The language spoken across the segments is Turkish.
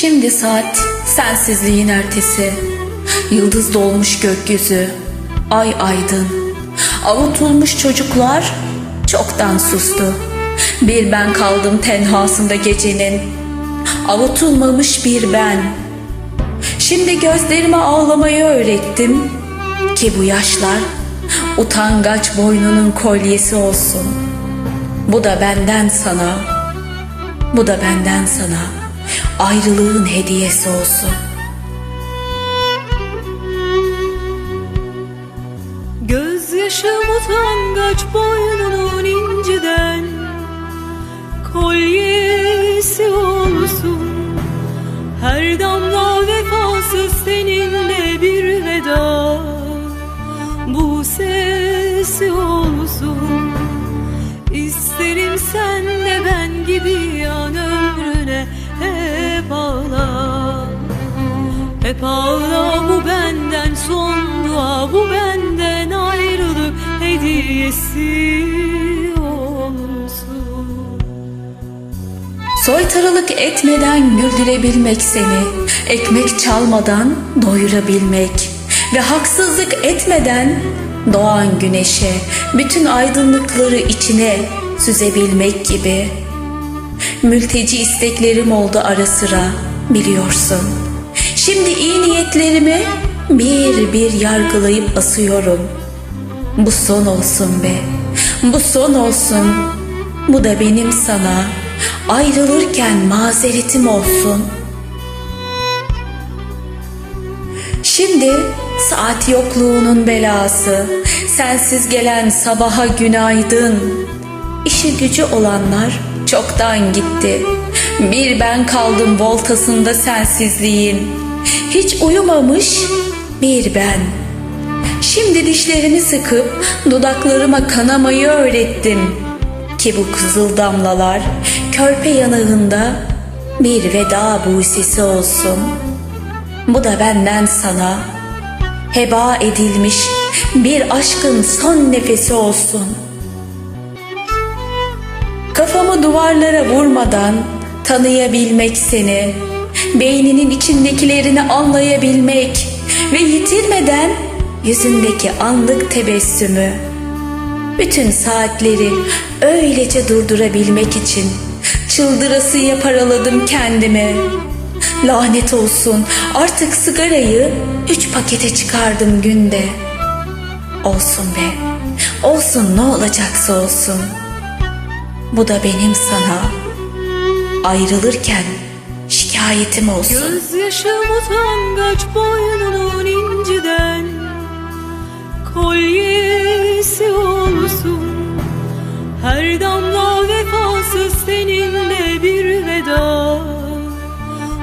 Şimdi saat sensizliğin ertesi. Yıldız dolmuş gökyüzü. Ay aydın. Avutulmuş çocuklar çoktan sustu. Bir ben kaldım tenhasında gecenin. Avutulmamış bir ben. Şimdi gözlerime ağlamayı öğrettim ki bu yaşlar utangaç boynunun kolyesi olsun. Bu da benden sana, bu da benden sana ayrılığın hediyesi olsun. Gözyaşım utangaç boynunun inciden Kolyesi olsun Her damla vefasız seninle bir veda Bu sesi olsun İsterim sen hep ağla bu benden son dua Bu benden ayrılık hediyesi Soytarılık etmeden güldürebilmek seni, ekmek çalmadan doyurabilmek ve haksızlık etmeden doğan güneşe bütün aydınlıkları içine süzebilmek gibi. Mülteci isteklerim oldu ara sıra biliyorsun. Şimdi iyi niyetlerimi bir bir yargılayıp asıyorum. Bu son olsun be. Bu son olsun. Bu da benim sana ayrılırken mazeretim olsun. Şimdi saat yokluğunun belası, sensiz gelen sabaha günaydın. İşi gücü olanlar çoktan gitti. Bir ben kaldım voltasında sensizliğin. Hiç uyumamış bir ben. Şimdi dişlerimi sıkıp dudaklarıma kanamayı öğrettim. Ki bu kızıl damlalar körpe yanağında bir veda buğsesi olsun. Bu da benden sana heba edilmiş bir aşkın son nefesi olsun. Kafamı duvarlara vurmadan tanıyabilmek seni, beyninin içindekilerini anlayabilmek ve yitirmeden yüzündeki anlık tebessümü. Bütün saatleri öylece durdurabilmek için çıldırasıya paraladım kendimi. Lanet olsun artık sigarayı üç pakete çıkardım günde. Olsun be, olsun ne olacaksa olsun. Bu da benim sana ayrılırken şikayetim olsun. Gözyaşım utangaç boynunun inciden Kolyesi olsun. Her damla vefasız seninle bir veda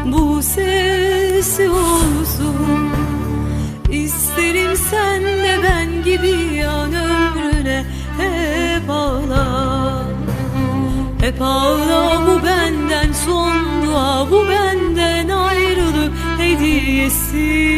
Bu sesi olsun. İsterim sen de ben gibi yan ömrüne hep ağla. Hep ağla bu sonda bu benden ayrılık hediyesi